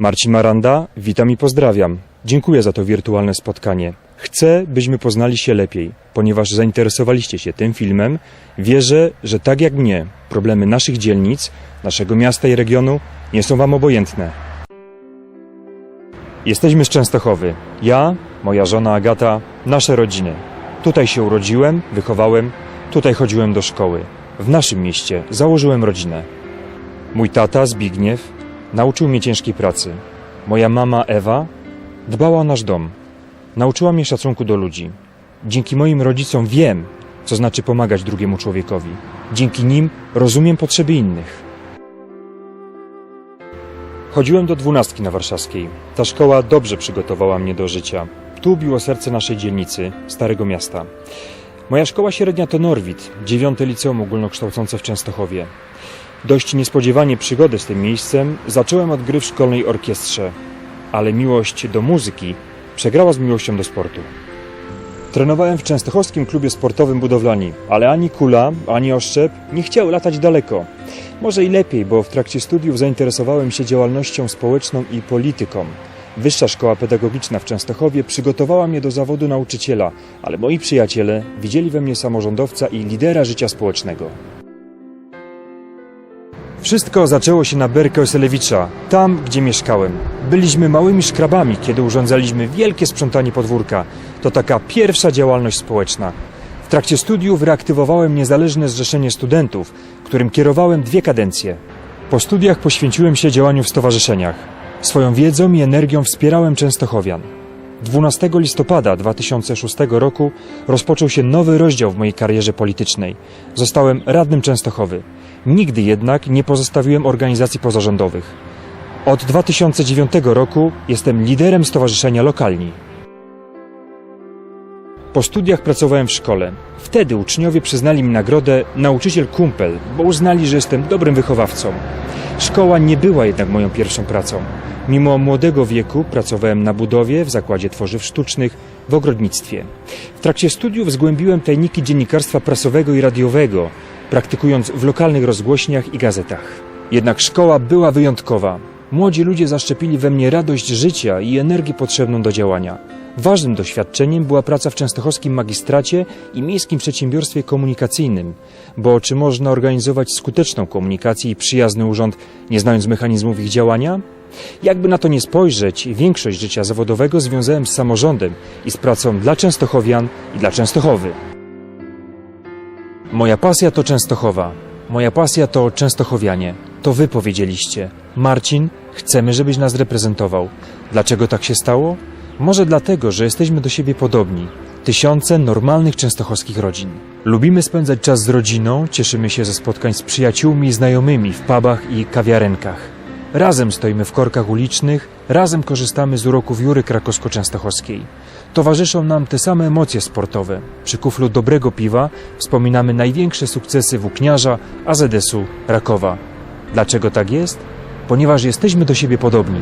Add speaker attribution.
Speaker 1: Marcin Maranda, witam i pozdrawiam. Dziękuję za to wirtualne spotkanie. Chcę, byśmy poznali się lepiej, ponieważ zainteresowaliście się tym filmem. Wierzę, że tak jak mnie, problemy naszych dzielnic, naszego miasta i regionu nie są Wam obojętne. Jesteśmy z Częstochowy. Ja, moja żona Agata, nasze rodziny. Tutaj się urodziłem, wychowałem, tutaj chodziłem do szkoły. W naszym mieście założyłem rodzinę. Mój tata, Zbigniew, nauczył mnie ciężkiej pracy. Moja mama, Ewa, dbała o nasz dom. Nauczyła mnie szacunku do ludzi. Dzięki moim rodzicom wiem, co znaczy pomagać drugiemu człowiekowi. Dzięki nim rozumiem potrzeby innych. Chodziłem do dwunastki na warszawskiej. Ta szkoła dobrze przygotowała mnie do życia. Tu biło serce naszej dzielnicy, Starego Miasta. Moja szkoła średnia to Norwid, dziewiąte liceum ogólnokształcące w Częstochowie. Dość niespodziewanie przygodę z tym miejscem zacząłem od gry w szkolnej orkiestrze, ale miłość do muzyki przegrała z miłością do sportu. Trenowałem w częstochowskim klubie sportowym budowlani, ale ani kula, ani oszczep nie chciały latać daleko. Może i lepiej, bo w trakcie studiów zainteresowałem się działalnością społeczną i polityką. Wyższa Szkoła Pedagogiczna w Częstochowie przygotowała mnie do zawodu nauczyciela, ale moi przyjaciele widzieli we mnie samorządowca i lidera życia społecznego. Wszystko zaczęło się na Berkę Oselewicza, tam gdzie mieszkałem. Byliśmy małymi szkrabami, kiedy urządzaliśmy wielkie sprzątanie podwórka. To taka pierwsza działalność społeczna. W trakcie studiów reaktywowałem niezależne zrzeszenie studentów, którym kierowałem dwie kadencje. Po studiach poświęciłem się działaniu w stowarzyszeniach. Swoją wiedzą i energią wspierałem Częstochowian. 12 listopada 2006 roku rozpoczął się nowy rozdział w mojej karierze politycznej. Zostałem radnym Częstochowy. Nigdy jednak nie pozostawiłem organizacji pozarządowych. Od 2009 roku jestem liderem Stowarzyszenia Lokalni. Po studiach pracowałem w szkole. Wtedy uczniowie przyznali mi nagrodę Nauczyciel Kumpel, bo uznali, że jestem dobrym wychowawcą. Szkoła nie była jednak moją pierwszą pracą. Mimo młodego wieku pracowałem na budowie, w zakładzie tworzyw sztucznych, w ogrodnictwie. W trakcie studiów zgłębiłem tajniki dziennikarstwa prasowego i radiowego, praktykując w lokalnych rozgłośniach i gazetach. Jednak szkoła była wyjątkowa. Młodzi ludzie zaszczepili we mnie radość życia i energię potrzebną do działania. Ważnym doświadczeniem była praca w częstochowskim magistracie i miejskim przedsiębiorstwie komunikacyjnym, bo czy można organizować skuteczną komunikację i przyjazny urząd, nie znając mechanizmów ich działania? Jakby na to nie spojrzeć, większość życia zawodowego związałem z samorządem i z pracą dla Częstochowian i dla Częstochowy. Moja pasja to Częstochowa. Moja pasja to Częstochowianie. To wy powiedzieliście. Marcin, chcemy, żebyś nas reprezentował. Dlaczego tak się stało? Może dlatego, że jesteśmy do siebie podobni. Tysiące normalnych częstochowskich rodzin. Lubimy spędzać czas z rodziną, cieszymy się ze spotkań z przyjaciółmi i znajomymi w pubach i kawiarenkach. Razem stoimy w korkach ulicznych, razem korzystamy z uroków Jury Krakowsko-Częstochowskiej. Towarzyszą nam te same emocje sportowe. Przy kuflu dobrego piwa wspominamy największe sukcesy włókniarza, AZS-u, Rakowa. Dlaczego tak jest? Ponieważ jesteśmy do siebie podobni.